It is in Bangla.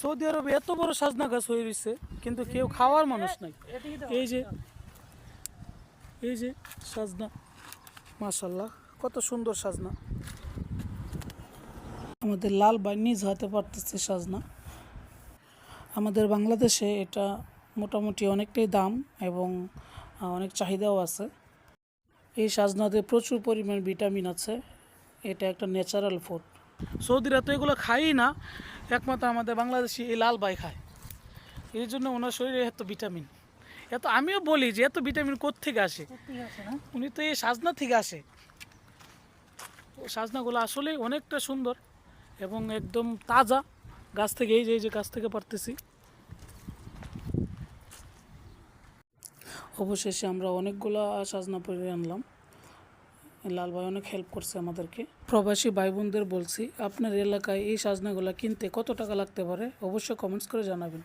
সৌদি আরবে এত বড় সাজনা গাছ হয়ে রয়েছে কিন্তু কেউ খাওয়ার মানুষ নাই। এই যে এই যে সাজনা মাশাল্লাহ কত সুন্দর সাজনা। আমাদের লাল বাই নিজ হাতে পারতেছে সাজনা। আমাদের বাংলাদেশে এটা মোটামুটি অনেকটাই দাম এবং অনেক চাহিদাও আছে। এই সাজনাতে প্রচুর পরিমাণ ভিটামিন আছে। এটা একটা ন্যাচারাল ফুড। সৌদিরা তো এগুলো খায়ই না। একমাত্র আমাদের বাংলাদেশি এই লাল বাই খায়। এই জন্য ওনার শরীরে এত ভিটামিন। এত আমিও বলি যে এত ভিটামিন থেকে আসে? উনি তো এই সাজনা থেকে আসে। সাজনাগুলো আসলে অনেকটা সুন্দর এবং একদম তাজা। গাছ থেকে এই যে এই যে গাছ থেকে পারতেছি। অবশেষে আমরা অনেকগুলা সাজনা পরে আনলাম। লাল ভাই অনেক হেল্প করছে আমাদেরকে। প্রবাসী ভাই বোনদের বলছি, আপনার এলাকায় এই সাজনাগুলো কিনতে কত টাকা লাগতে পারে? অবশ্যই কমেন্টস করে জানাবেন।